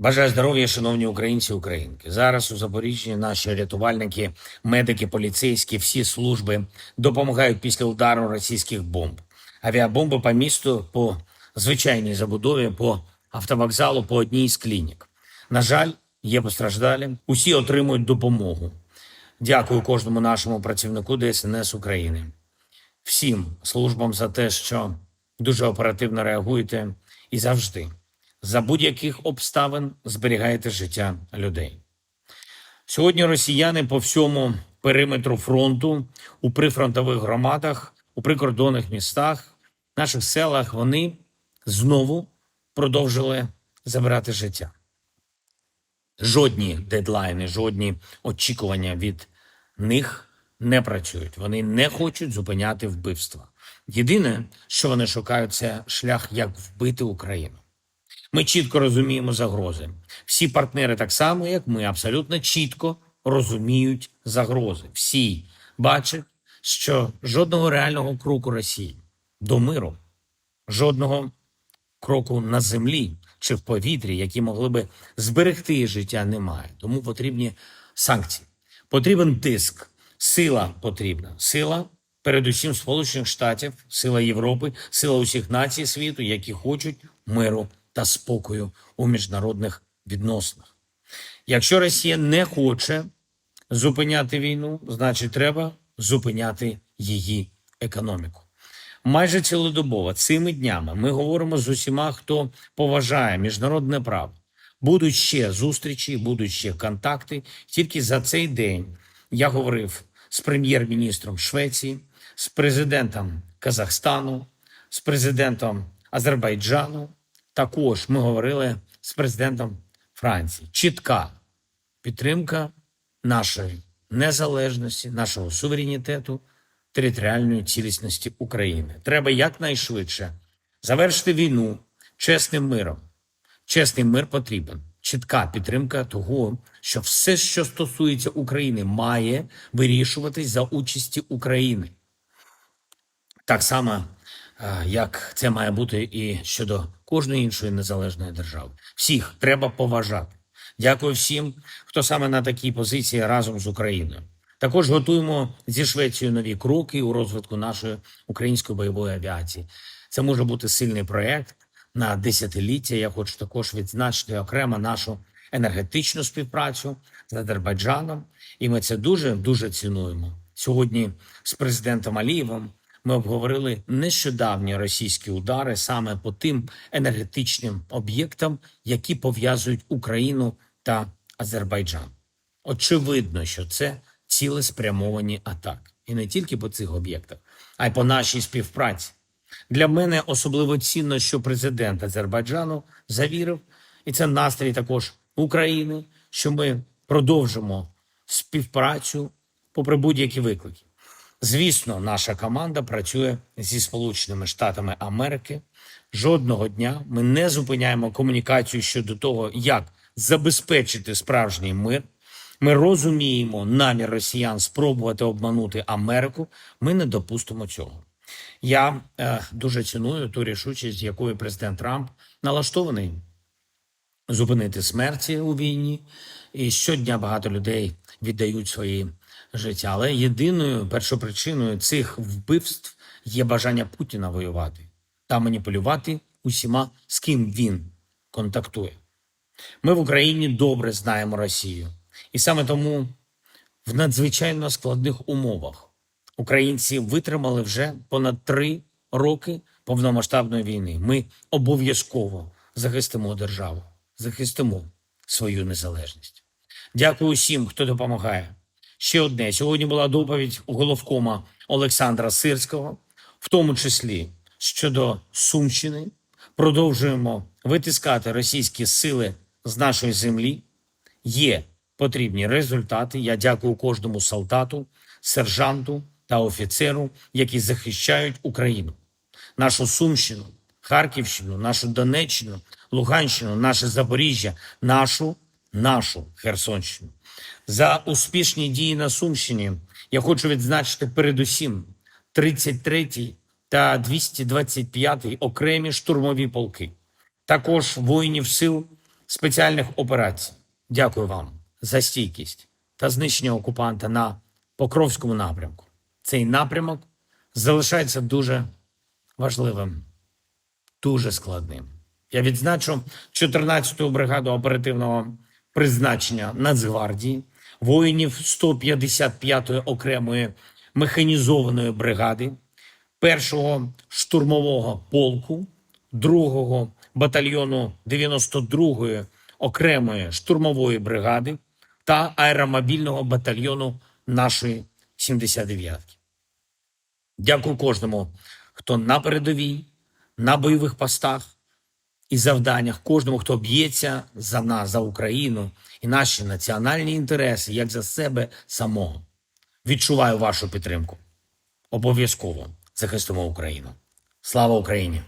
Бажаю здоров'я, шановні українці українки. Зараз у Запоріжжі наші рятувальники, медики, поліцейські, всі служби допомагають після удару російських бомб. Авіабомби по місту, по звичайній забудові, по автовокзалу, по одній з клінік. На жаль, є постраждалі. Усі отримують допомогу. Дякую кожному нашому працівнику ДСНС України, всім службам за те, що дуже оперативно реагуєте і завжди за будь-яких обставин зберігаєте життя людей. Сьогодні росіяни по всьому периметру фронту, у прифронтових громадах, у прикордонних містах, наших селах вони знову продовжили забирати життя. Жодні дедлайни, жодні очікування від них не працюють. Вони не хочуть зупиняти вбивства. Єдине, що вони шукають, це шлях, як вбити Україну. Ми чітко розуміємо загрози. Всі партнери, так само як ми, абсолютно чітко розуміють загрози. Всі бачать, що жодного реального кроку Росії до миру, жодного кроку на землі чи в повітрі, які могли би зберегти життя, немає. Тому потрібні санкції. Потрібен тиск, сила потрібна. Сила, передусім Сполучених Штатів, сила Європи, сила усіх націй світу, які хочуть миру та спокою у міжнародних відносинах. Якщо Росія не хоче зупиняти війну, значить треба зупиняти її економіку. Майже цілодобово цими днями ми говоримо з усіма, хто поважає міжнародне право. Будуть ще зустрічі, будуть ще контакти. Тільки за цей день я говорив з прем'єр-міністром Швеції, з президентом Казахстану, з президентом Азербайджану. Також ми говорили з президентом Франції. Чітка підтримка нашої незалежності, нашого суверенітету, територіальної цілісності України. Треба якнайшвидше завершити війну чесним миром. Чесний мир потрібен. Чітка підтримка того, що все, що стосується України, має вирішуватись за участі України. Так само, е, як це має бути і щодо кожної іншої незалежної держави. Всіх треба поважати. Дякую всім, хто саме на такій позиції разом з Україною. Також готуємо зі Швецією нові кроки у розвитку нашої української бойової авіації. Це може бути сильний проєкт на десятиліття. Я хочу також відзначити окремо нашу енергетичну співпрацю з Азербайджаном, і ми це дуже дуже цінуємо. Сьогодні з президентом Алієвим ми обговорили нещодавні російські удари саме по тим енергетичним об'єктам, які пов'язують Україну та Азербайджан. Очевидно, що це цілеспрямовані атаки, і не тільки по цих об'єктах, а й по нашій співпраці. Для мене особливо цінно, що президент Азербайджану завірив, і це настрій також України, що ми продовжимо співпрацю попри будь-які виклики. Звісно, наша команда працює зі Сполученими Штатами Америки. Жодного дня ми не зупиняємо комунікацію щодо того, як забезпечити справжній мир. Ми розуміємо намір росіян спробувати обманути Америку. Ми не допустимо цього. Я е, дуже ціную ту рішучість, з якою президент Трамп налаштований зупинити смерті у війні. І щодня багато людей віддають свої життя. Але єдиною першопричиною цих вбивств є бажання Путіна воювати та маніпулювати усіма, з ким він контактує. Ми в Україні добре знаємо Росію, і саме тому в надзвичайно складних умовах українці витримали вже понад три роки повномасштабної війни. Ми обов'язково захистимо державу, захистимо свою незалежність. Дякую всім, хто допомагає. Ще одне сьогодні була доповідь у головкома Олександра Сирського, в тому числі щодо Сумщини. Продовжуємо витискати російські сили з нашої землі. Є потрібні результати. Я дякую кожному солдату, сержанту та офіцеру, які захищають Україну, нашу Сумщину, Харківщину, нашу Донеччину, Луганщину, наше Запоріжжя, нашу, нашу Херсонщину. За успішні дії на Сумщині я хочу відзначити передусім 33-й та 225-й окремі штурмові полки, також воїнів сил спеціальних операцій. Дякую вам за стійкість та знищення окупанта на Покровському напрямку. Цей напрямок залишається дуже важливим, дуже складним. Я відзначу 14-ту бригаду оперативного призначення Нацгвардії, воїнів 155-ї окремої механізованої бригади, першого штурмового полку, другого батальйону 92-ї окремої штурмової бригади та аеромобільного батальйону нашої 79-ки. Дякую кожному, хто на передовій, на бойових постах і завданнях, кожному, хто б'ється за нас, за Україну і наші національні інтереси, як за себе самого. Відчуваю вашу підтримку. Обов'язково захистимо Україну. Слава Україні!